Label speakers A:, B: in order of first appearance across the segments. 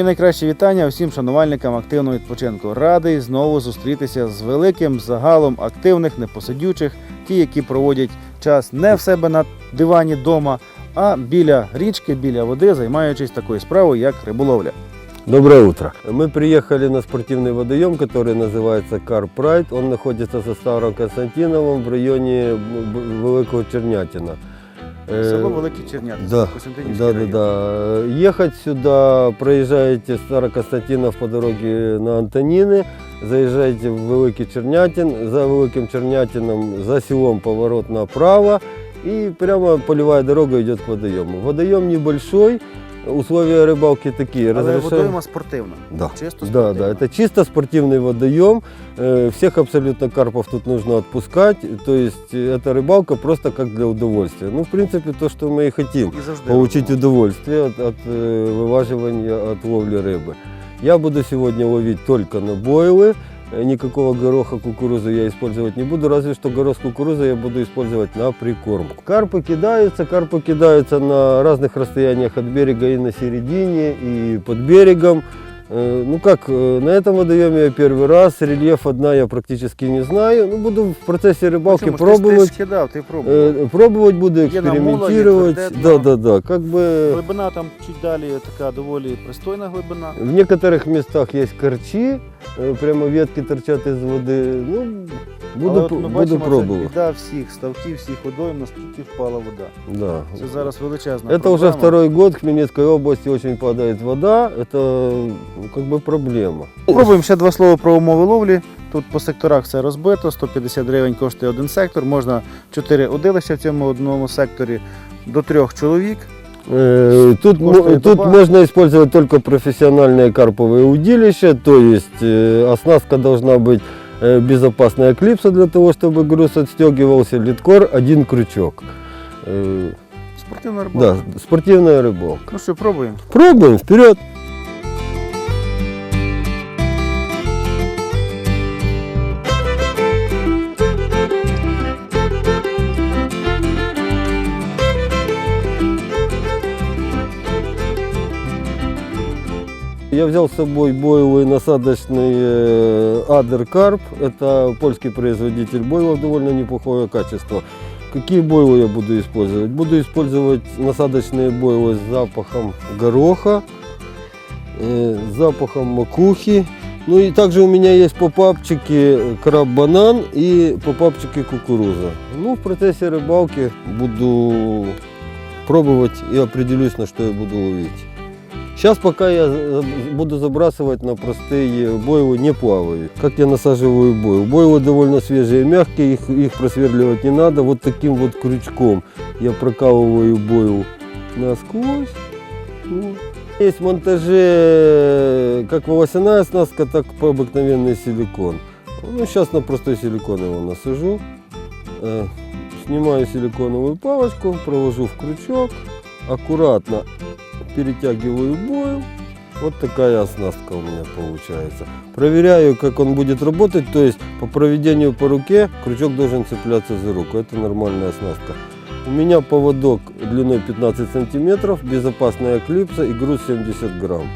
A: Мої найкращі вітання усім шанувальникам активного відпочинку. Радий знову зустрітися з великим загалом активних, непосидючих, ті, які проводять час не в себе на дивані вдома, а біля річки, біля води, займаючись такою справою, як риболовля.
B: Доброе утро. Мы приехали на спортивный водоем, который называется Car Pride. Он находится за Старым Константиновым в районе Б- Великого Чернятина. Э,
A: Село Великий Чернятин,
B: да,
A: Костянтинівський
B: Да, да,
A: район.
B: да. Ехать сюда, проезжаете Старокостатинов по дороге на Антонины, заезжаете в Великий Чернятин, за Великим Чернятином, за селом поворот направо, и прямо полевая дорога идет к водоему. Водоем небольшой, условия рыбалки такие.
A: Але
B: разрешаем-
A: водойма спортивна.
B: Да.
A: Чисто
B: Да,
A: спортивна.
B: да, это чисто спортивный водоем. Э, Всех абсолютно карпов тут нужно отпускать. То есть э, эта рыбалка просто как для удовольствия. Ну, в принципе, то, что мы и хотим.
A: І завжди
B: Получить
A: робимо.
B: удовольствие от, от э, вываживания, от ловли рыбы. Я буду сегодня ловить только на бойлы. Э, Никакого гороха, кукурузы я использовать не буду, разве что горох с кукурузой я буду использовать на прикормку. Карпы кидаются, карпы кидаются на разных расстояниях от берега и на середине, и под берегом. Э, Ну как, э, на этом водоеме я первый раз, рельеф одна я практически не знаю. Ну, буду в процессе рыбалки
A: Чому ж? Ти ж-
B: пробовать.
A: Ти ж кидав, ти пробував.
B: Э, Пробовать буду,
A: Є на мула, є
B: экспериментировать.
A: тверде
B: Да,
A: дно.
B: да, да. Как бы
A: Глибина там чуть далі така доволі пристойна глибина.
B: в некоторых местах есть корчи, э, прямо ветки торчат из воды. Ну, буду,
A: Але от
B: пр-
A: ми
B: буду
A: бачимо, це
B: пробовать.
A: біда всіх ставків, всіх водойм, наскільки впала вода.
B: Да.
A: Це зараз величезна
B: Это уже
A: проблема.
B: второй год в Хмельницкой области очень падает вода. Это ну, как бы проблема.
A: Пробуємо ще два слова про умови ловлі. Тут по секторах все розбито, 150 гривень коштує один сектор, можна 4 удилища в цьому одному секторі до трьох чоловік.
B: Э, Тут,
A: Коштует
B: мо- тут
A: доба.
B: можно использовать только профессиональные карповые удилища, то есть э, оснастка должна быть э, безопасная клипса для того, чтобы груз отстегивался, литкор, один крючок. Э,
A: Спортивна робота.
B: Да, спортивная рыбалка.
A: Ну що, пробуємо.
B: Пробуем, вперед! Я взял с собой боевый насадочный э, Адер Карп. Это польский производитель бойлов, довольно неплохое качество. Какие бойлы я буду использовать? Буду использовать насадочные бойлы с запахом гороха, э, с запахом макухи. Ну и также у меня есть попапчики краб-банан и попапчики кукуруза. Ну, в процессе рыбалки буду пробовать и определюсь, на что я буду ловить. Сейчас пока я за- буду забрасывать на простые бойлы, не плаваю. Как я насаживаю бойл? Бойлы довольно свежие, мягкие, их, их просверливать не надо. Вот таким вот крючком я прокалываю бойл насквозь. Вот. Есть в монтаже как волосяная оснастка, так по обыкновенный силикон. Ну, сейчас на простой силикон его насажу. Э, Снимаю силиконовую палочку, провожу в крючок, аккуратно перетягиваю бойл. Вот такая оснастка у меня получается. Проверяю, как он будет работать, то есть по проведению по руке крючок должен цепляться за руку. Это нормальная оснастка. У меня поводок длиной 15 сантиметров, безопасная клипса и груз 70 грамм.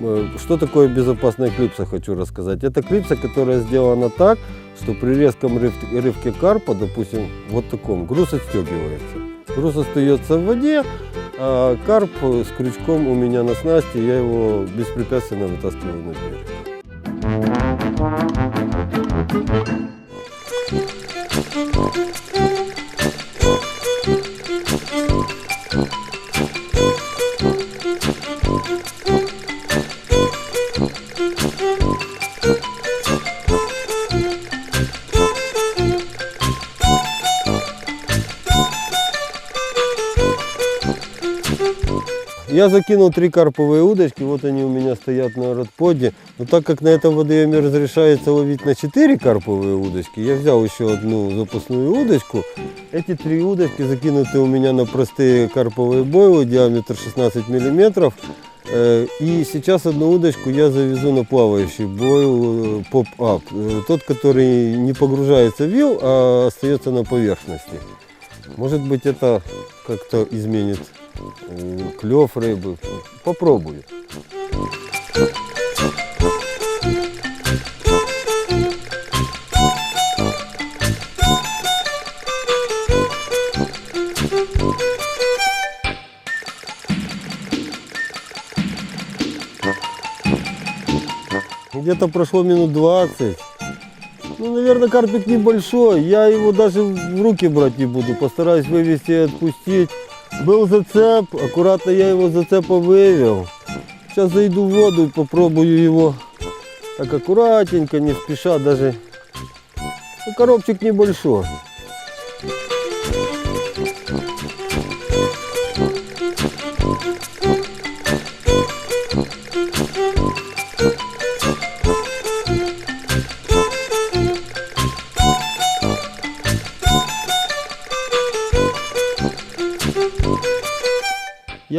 B: Э, Что такое безопасная клипса, хочу рассказать. Это клипса, которая сделана так, что при резком рыв- рывке карпа, допустим, вот таком, груз отстегивается. Груз остается в воде, а карп с крючком у меня на снасти, я его беспрепятственно вытаскиваю на берег. Я закинул три карповые удочки, вот они у меня стоят на родподе. Но так как на этом водоеме разрешается ловить на 4 карповые удочки, я взял еще одну запасную удочку. Эти три удочки закинуты у меня на простые карповые бойлы, диаметр 16 миллиметров. Э, И сейчас одну удочку я завезу на плавающий бойл э, поп-ап. Э, Тот, который не погружается в вил, а остается на поверхности. Может быть это как-то изменит клев рыбы. Попробую. Где-то прошло минут 20. Ну, наверное, карпик небольшой. Я его даже в руки брать не буду. Постараюсь вывести и отпустить. Был зацеп, аккуратно я его зацепа вывел. Сейчас зайду в воду и попробую его так аккуратненько, не спеша даже. Ну, коробчик небольшой.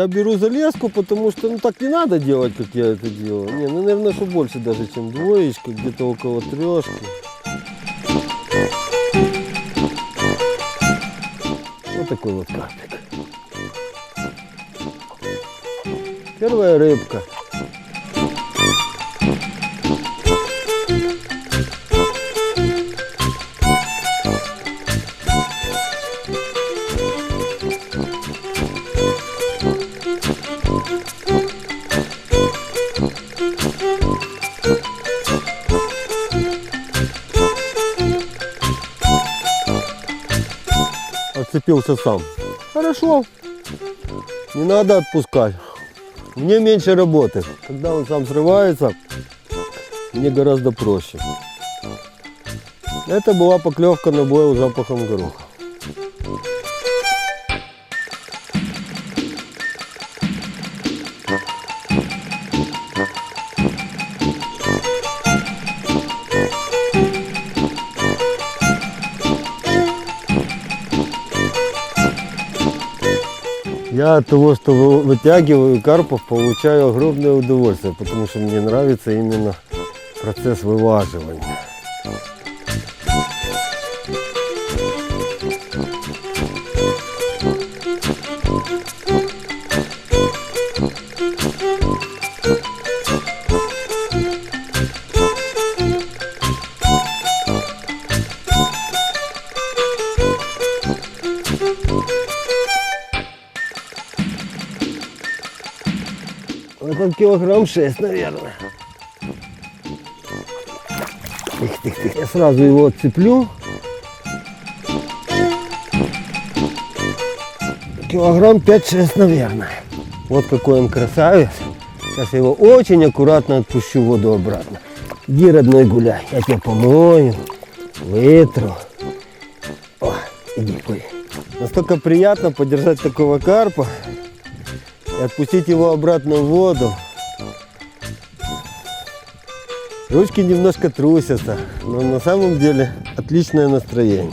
B: Я беру залезку, потому что ну так не надо делать, как я это делал. Не, ну наверное, больше даже, чем двоечка, где-то около трешки. Вот такой вот карпик. Первая рыбка. Отцепился сам. Хорошо. Не надо отпускать. Мне меньше работы. Когда он сам срывается, мне гораздо проще. Это была поклевка на бойл запахом гороха. Я от того, что вы- вытягиваю карпов, получаю огромное удовольствие, потому что мне нравится именно процесс вылаживания. Килограмм 6, наверное. Тихо, тихо, тихо. Я сразу его отцеплю. Килограмм 5-6, наверное. Вот какой он красавец. Сейчас я его очень аккуратно отпущу в воду обратно. Иди, родной, гуляй. Я тебя помою, вытру. О, иди, гуляй. Настолько приятно подержать такого карпа и отпустить его обратно в воду. Ручки немножко трусятся, но на самом деле отличное настроение.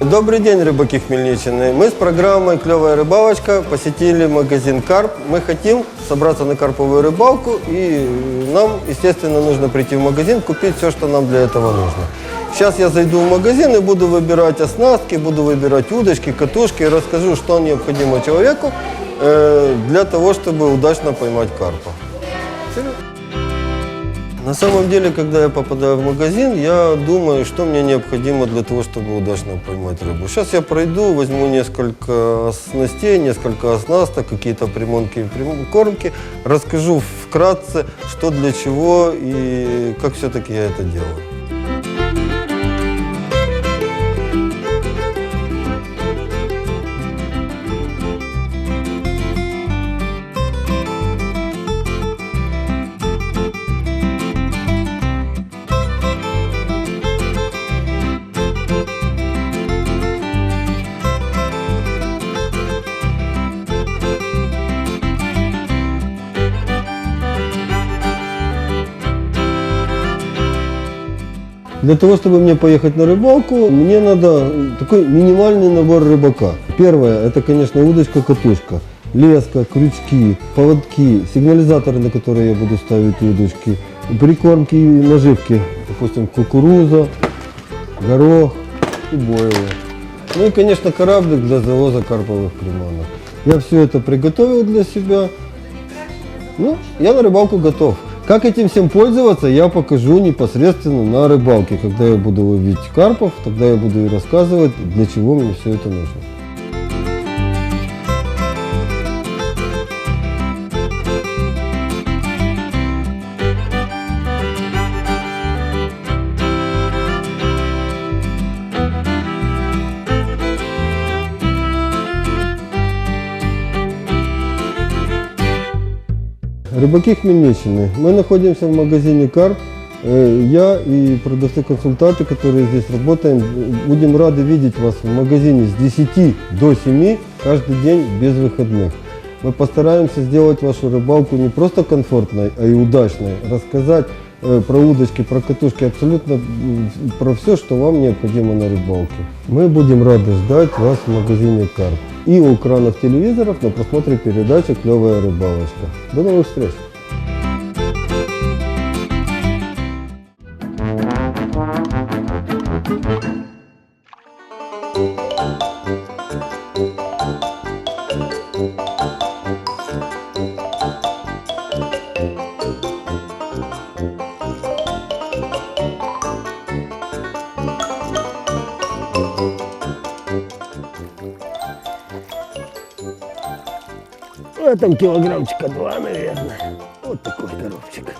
B: Добрый день, рыбаки Хмельниччины. Мы с программой «Клевая рыбалочка» посетили магазин «Карп». Мы хотим собраться на карповую рыбалку, и нам, естественно, нужно прийти в магазин, купить все, что нам для этого нужно. Сейчас я зайду в магазин и буду выбирать оснастки, буду выбирать удочки, катушки расскажу, что необходимо человеку э, для того, чтобы удачно поймать карпа. На самом деле, когда я попадаю в магазин, я думаю, что мне необходимо для того, чтобы удачно поймать рыбу. Сейчас я пройду, возьму несколько снастей, несколько оснасток, какие-то приманки и прикормки, расскажу вкратце, что для чего и как все-таки я это делаю. Для того, чтобы мне поехать на рыбалку, мне надо такой минимальный набор рыбака. Первое, это, конечно, удочка-катушка, леска, крючки, поводки, сигнализаторы, на которые я буду ставить удочки, прикормки и наживки, допустим, кукуруза, горох и бойлы. Ну и, конечно, кораблик для завоза карповых приманок. Я все это приготовил для себя. Ну, я на рыбалку готов. Как этим всем пользоваться, я покажу непосредственно на рыбалке. Когда я буду ловить карпов, тогда я буду и рассказывать, для чего мне все это нужно. Рыбаки Хмельниччины. Мы находимся в магазине Карп. Э, Я и продавцы-консультанты, которые здесь работаем, будем рады видеть вас в магазине с 10 до 7 каждый день без выходных. Мы постараемся сделать вашу рыбалку не просто комфортной, а и удачной. Рассказать э, про удочки, про катушки, абсолютно про все, что вам необходимо на рыбалке. Мы будем рады ждать вас в магазине Карп. И у экранов телевизоров на просмотре передачи «Клевая рыбалочка». До новых встреч! А там килограммчика два, наверное. Вот такой коробчик.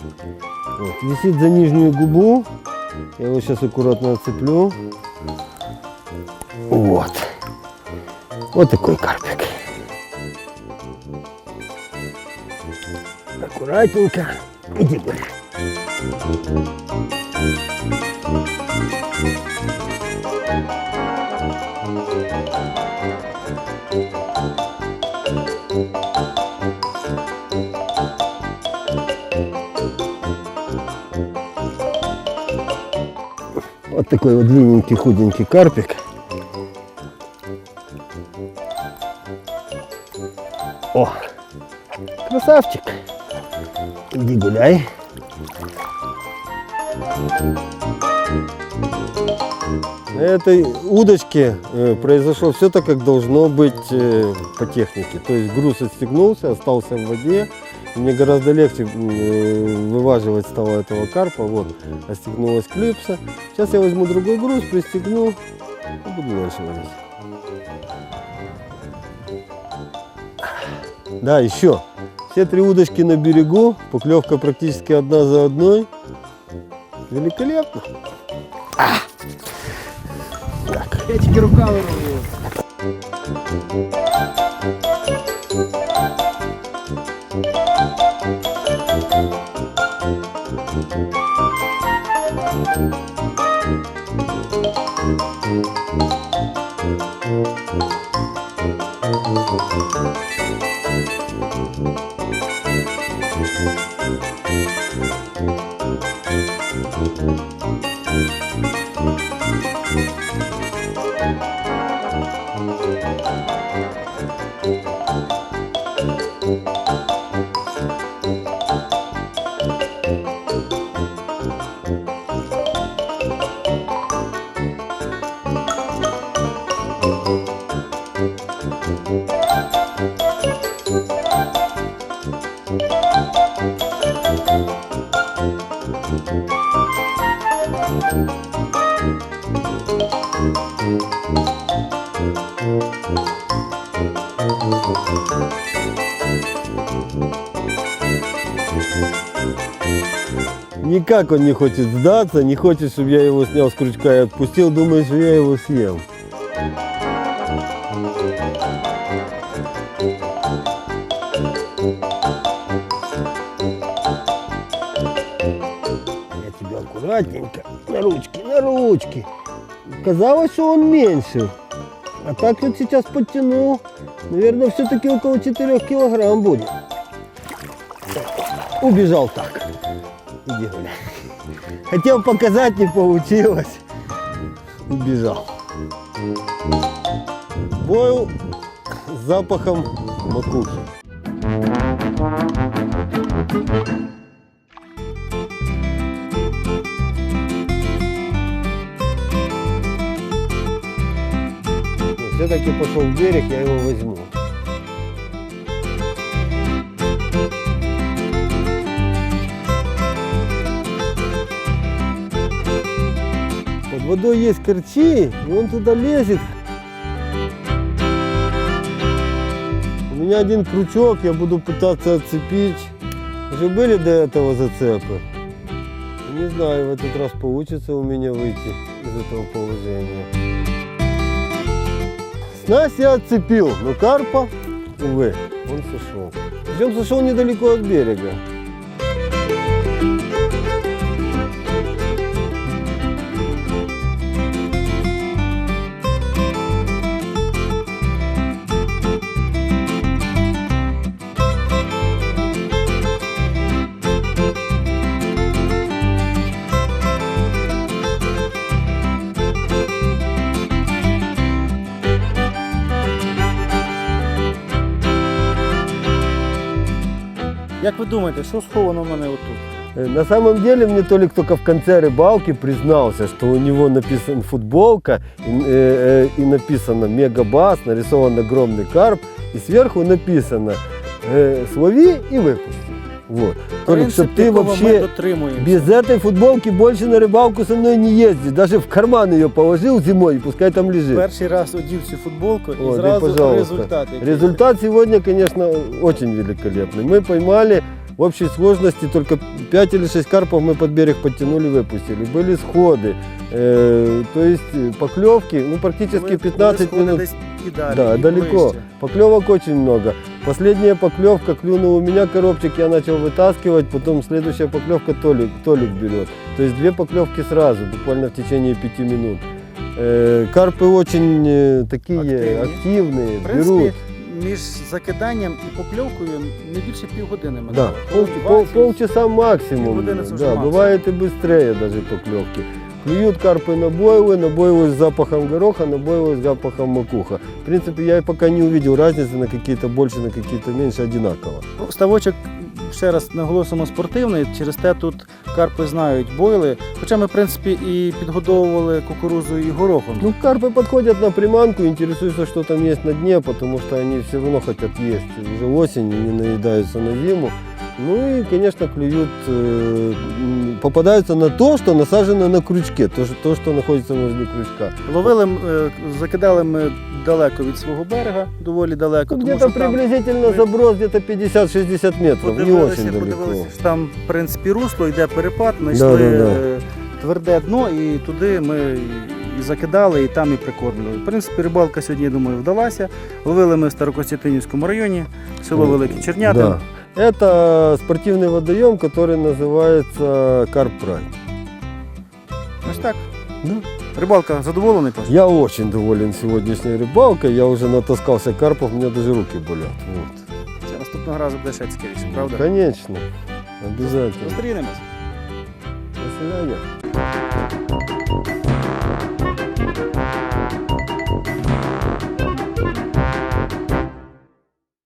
B: Вот, висит за нижнюю губу. Я его сейчас аккуратно отцеплю. Вот. Вот такой карпик. Аккуратненько. Иди, Боря. Такой вот длинненький, худенький карпик. О, красавчик. Иди гуляй. На этой удочке э, произошло все так, как должно быть э, по технике. То есть груз отстегнулся, остался в воде. Мне гораздо легче э, вываживать стало этого карпа. Вот, отстегнулась клипса. Сейчас я возьму другой груз, пристегну и буду дальше ловить. Да, еще. Все три удочки на берегу, поклевка практически одна за одной. Великолепно.
A: Я тільки Thank you.
B: Никак он не хочет сдаться, не хочет, чтобы я его снял с крючка и отпустил, думает, что я его съем. Я тебя аккуратненько, на ручки, на ручки. Казалось, что он меньше. А так вот сейчас подтянул. Наверное, все-таки около 4 килограмм будет. Убежал так. Иди. Хотел показать, не получилось. Убежал. Бойл с запахом макухи. я пошел в берег, я его возьму. Водой есть корчи, и он туда лезет. У меня один крючок, я буду пытаться отцепить. Уже были до этого зацепы? Не знаю, в этот раз получится у меня выйти из этого положения. Снасть я отцепил, но карпа, увы, он сошел. Причем сошел недалеко от берега.
A: думаєте, що сховано в мене отут?
B: Э, На самом деле мне Толик только в конце рыбалки признался, что у него написана футболка и, э, э, и написано мегабас, нарисован огромный карп, и сверху написано э, слови и выпусти. Вот. Толик,
A: Принцип,
B: чтобы ты
A: якого ми
B: вообще
A: дотримуємося.
B: без этой футболки больше на рыбалку со мной не ездишь. Даже в карман ее положил зимой, и пускай там лежит.
A: Перший раз одів цю футболку і
B: О, да,
A: зразу
B: пожалуйста.
A: результат. який.
B: Результат сегодня, конечно, очень великолепный. Мы поймали в общей сложности только 5 или 6 карпов мы под берег подтянули, выпустили. Были сходы, э, то есть э, поклевки, ну практически
A: Були-
B: 15
A: були сходи
B: минут.
A: десь і далі,
B: Да,
A: і
B: далеко.
A: ближче.
B: Поклевок очень много. Последняя поклевка клюнул у меня коробчик, я начал вытаскивать, потом следующая поклевка Толик, Толик берет. То есть две поклевки сразу, буквально в течение 5 минут. Э, карпы очень э, такие
A: Активні.
B: активные,
A: В принципі,
B: берут.
A: між закиданням і покльовкою не більше півгодини ми
B: Да,
A: дали.
B: пол, пол- полчаса максимум.
A: Полгодини це вже
B: Да,
A: максимум.
B: бывает и быстрее даже поклевки. Клюют карпы на бойлы, на бойлы с запахом гороха, на бойлы с запахом макуха. В принципе, я и пока не увидел разницы на какие-то больше, на какие-то меньше, одинаково.
A: Ну, Ставочок, ще раз наголосимо, спортивний, через те тут карпи знають бойли. Хоча ми, в принципі, і підгодовували кукурузою і горохом.
B: Ну, карпы подходят на приманку, интересуются, что там есть на дне, потому что они все равно хотят есть. Уже осень, вони наедаются на зиму. Ну и, конечно, клюют, э, попадаются на то, что насажено на крючке, то, что- то, что находится возле крючка.
A: Ловили, е, закидали ми далеко від свого берега, доволі далеко.
B: Ну, где-то приблизительно
A: мы-
B: заброс где-то 50-60 метров, не
A: подивилися,
B: очень далеко.
A: подивилися, що там, в принципі, русло, йде перепад, знайшли
B: Да-да-да.
A: е, тверде дно, і туди ми і- закидали, і там і прикормлювали. В принципі, рибалка сьогодні, я думаю, вдалася. Ловили ми в Старокостянтинівському районі, село Великий Чернятин.
B: Да. Это спортивный водоем, который называется Карп Прайд.
A: Ось так.
B: Да.
A: Рибалка задоволений, Паш?
B: Я очень доволен сегодняшней рыбалкой. Я уже натаскался карпов, у меня даже руки болят. Вот.
A: Це наступного разу буде ще цікавіше, правда?
B: Конечно. Обязательно.
A: Зустрінемось.
B: До свидания.